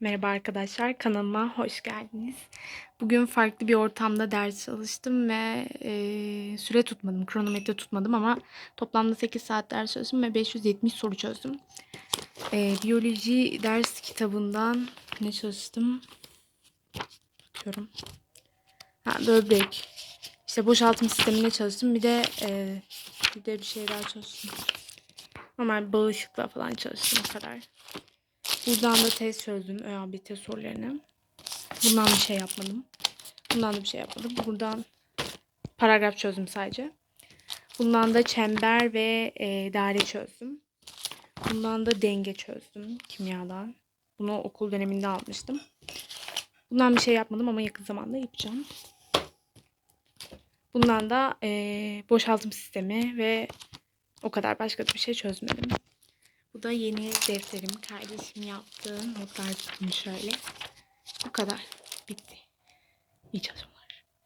Merhaba arkadaşlar, kanalıma hoş geldiniz. Bugün farklı bir ortamda ders çalıştım ve e, süre tutmadım, kronometre tutmadım ama toplamda 8 saat ders çalıştım ve 570 soru çözdüm. E, biyoloji ders kitabından ne çalıştım? Bakıyorum. Ha, böbrek. İşte boşaltım sistemine çalıştım. Bir de e, bir de bir şey daha çalıştım. Normal bağışıklığa falan çalıştım o kadar. Buradan da test çözdüm ÖABT sorularını. Bundan bir şey yapmadım. Bundan da bir şey yapmadım. Buradan paragraf çözdüm sadece. Bundan da çember ve e, daire çözdüm. Bundan da denge çözdüm kimyadan. Bunu okul döneminde almıştım. Bundan bir şey yapmadım ama yakın zamanda yapacağım. Bundan da e, boşaltım sistemi ve o kadar başka bir şey çözmedim. Bu da yeni defterim. Kardeşim yaptı. Notlar tutmuş şöyle. Bu kadar. Bitti. Çalışmalar.